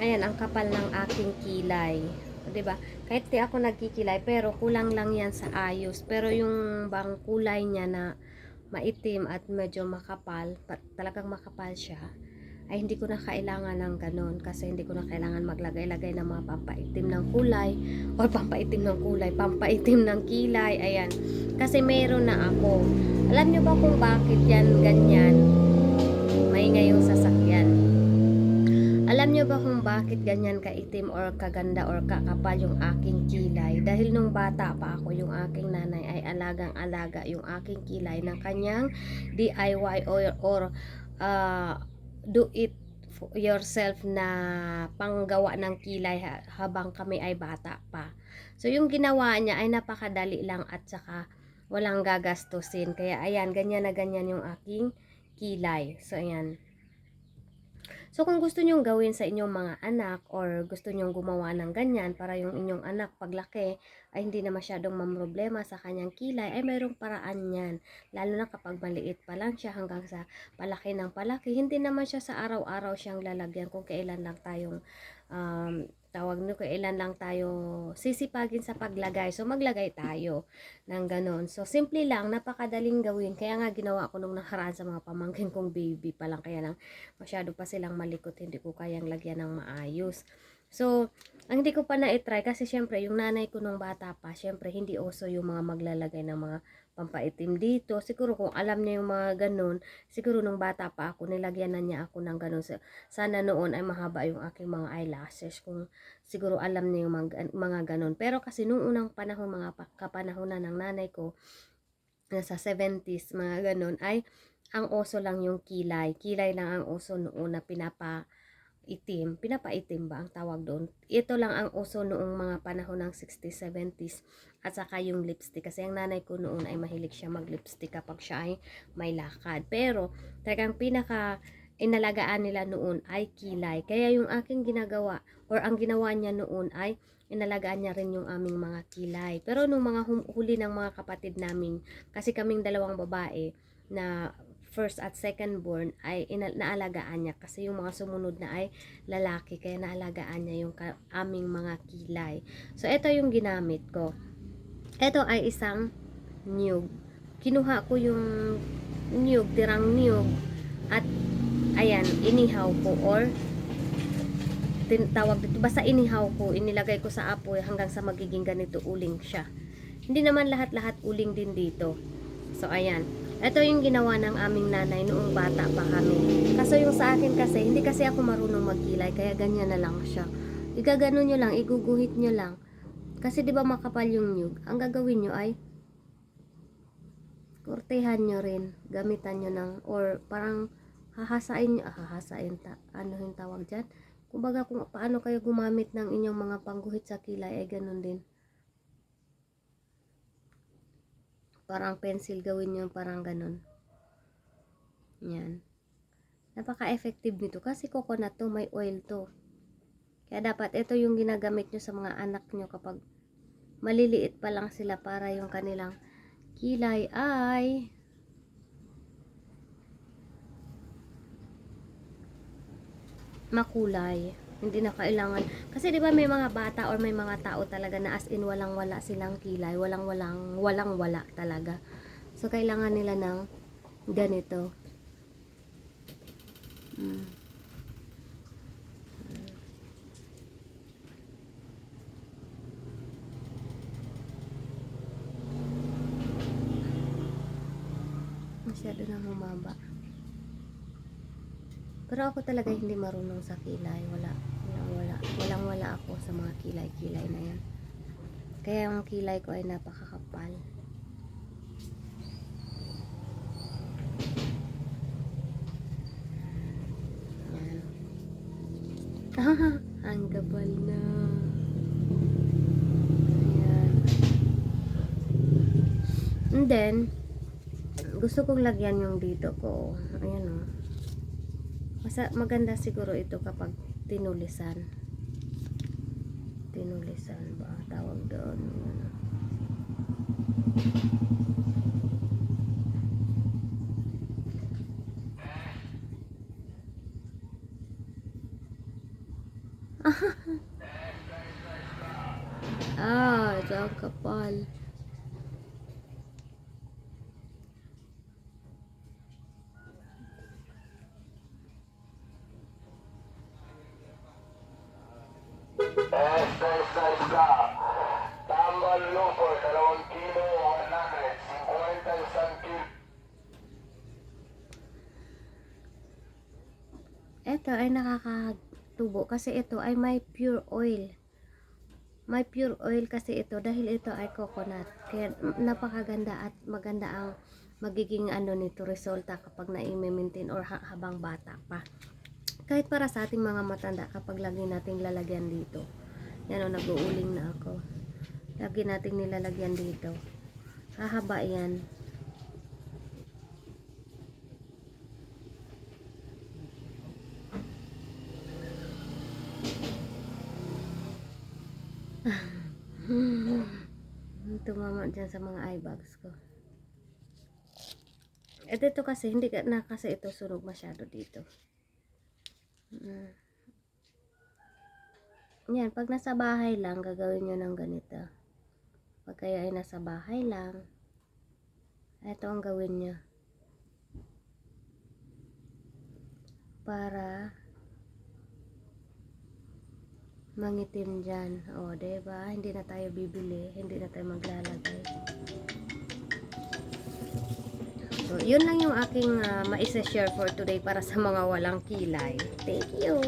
Ayan, ang kapal ng aking kilay. 'Di ba? Kahit di ako nagkikilay, pero kulang lang yan sa ayos. Pero yung bang kulay niya na maitim at medyo makapal, pa- talagang makapal siya, ay hindi ko na kailangan ng ganun kasi hindi ko na kailangan maglagay-lagay ng mga pampaitim ng kulay or pampaitim ng kulay, pampaitim ng kilay, ayan. Kasi meron na ako. Alam nyo ba kung bakit yan ganyan? Maingay yung sasakyan. Alam nyo ba kung bakit ganyan kaitim or kaganda or kakapal yung aking kilay? Dahil nung bata pa ako, yung aking nanay ay alagang-alaga yung aking kilay ng kanyang DIY or, or uh, do it yourself na panggawa ng kilay ha- habang kami ay bata pa. So yung ginawa niya ay napakadali lang at saka walang gagastusin. Kaya ayan, ganyan na ganyan yung aking kilay. So ayan. So kung gusto nyong gawin sa inyong mga anak or gusto nyong gumawa ng ganyan para yung inyong anak paglaki ay hindi na masyadong mamroblema sa kanyang kilay ay mayroong paraan yan. Lalo na kapag maliit pa lang siya hanggang sa palaki ng palaki, hindi naman siya sa araw-araw siyang lalagyan kung kailan lang tayong um, tawag nyo kailan lang tayo sisipagin sa paglagay. So maglagay tayo ng ganon. So simple lang, napakadaling gawin. Kaya nga ginawa ko nung nakaraan sa mga pamangkin kong baby pa lang. Kaya lang masyado pa silang malikot, hindi ko kayang lagyan ng maayos. So, ang hindi ko pa na-try kasi syempre yung nanay ko nung bata pa, syempre hindi uso yung mga maglalagay ng mga pampaitim dito. Siguro kung alam niya yung mga ganun, siguro nung bata pa ako, nilagyan na niya ako ng ganun. Sa- Sana noon ay mahaba yung aking mga eyelashes kung siguro alam niya yung mga, ganun. Pero kasi nung unang panahon, mga pa- kapanahonan ng nanay ko, nasa 70s, mga ganun, ay ang oso lang yung kilay. Kilay lang ang oso noon na pinapa itim, pinapaitim ba ang tawag doon? Ito lang ang uso noong mga panahon ng 60s, 70s at saka yung lipstick kasi ang nanay ko noon ay mahilig siya mag-lipstick kapag siya ay may lakad. Pero talagang pinaka inalagaan nila noon ay kilay. Kaya yung aking ginagawa or ang ginawa niya noon ay inalagaan niya rin yung aming mga kilay. Pero nung mga huli ng mga kapatid namin, kasi kaming dalawang babae na first at second born ay ina- naalagaan niya kasi yung mga sumunod na ay lalaki kaya naalagaan niya yung aming mga kilay. So ito yung ginamit ko. Ito ay isang niyog. Kinuha ko yung niyog, tirang niyog at ayan, inihaw ko or tinatawag dito, basta inihaw ko, inilagay ko sa apoy hanggang sa magiging ganito uling siya. Hindi naman lahat-lahat uling din dito. So ayan, ito yung ginawa ng aming nanay noong bata pa kami. Kaso yung sa akin kasi, hindi kasi ako marunong magkilay, kaya ganyan na lang siya. Igagano nyo lang, iguguhit nyo lang. Kasi di ba makapal yung nyug, ang gagawin nyo ay kortehan nyo rin, gamitan nyo ng, or parang hahasain nyo, ah, hahasain, ta, ano yung tawag dyan? Kumbaga kung paano kayo gumamit ng inyong mga pangguhit sa kilay, ay ganun din. Parang pencil gawin nyo parang ganun. Yan. Napaka-effective nito kasi coconut to, may oil to. Kaya dapat ito yung ginagamit nyo sa mga anak nyo kapag maliliit pa lang sila para yung kanilang kilay ay makulay. Hindi na kailangan. Kasi 'di ba may mga bata or may mga tao talaga na as in walang wala silang kilay, walang walang walang wala talaga. So kailangan nila ng ganito. Mm. Masyado na humaba. Pero ako talaga hindi marunong sa kilay. Wala, walang wala. Walang wala ako sa mga kilay-kilay na yan. Kaya ang kilay ko ay napakakapal. Yan. Ang kapal na. Ayan. And then, gusto kong lagyan yung dito ko. Ayan o. Masa, maganda siguro ito kapag tinulisan. Tinulisan ba? Tawag doon. Ano. ah, ang kapal. Lupo, dalawang kilo, 150 isang kilo. Ito ay nakakatubo kasi ito ay may pure oil. May pure oil kasi ito dahil ito ay coconut. Kaya napakaganda at maganda ang magiging ano nito resulta kapag na-maintain or ha- habang bata pa. Kahit para sa ating mga matanda kapag lagi nating lalagyan dito. Yan o, nag-uuling na ako. Lagi nating nilalagyan dito. Hahaba yan. Tumama dyan sa mga eye bags ko. Eh dito kasi, hindi na kasi ito sunog masyado dito. Mm. Yan, pag nasa bahay lang, gagawin nyo ng ganito. Pag kayo ay nasa bahay lang, ito ang gawin nyo. Para mangitim dyan. O, diba? Hindi na tayo bibili. Hindi na tayo maglalagay. So, yun lang yung aking uh, maisa-share for today para sa mga walang kilay. Thank you!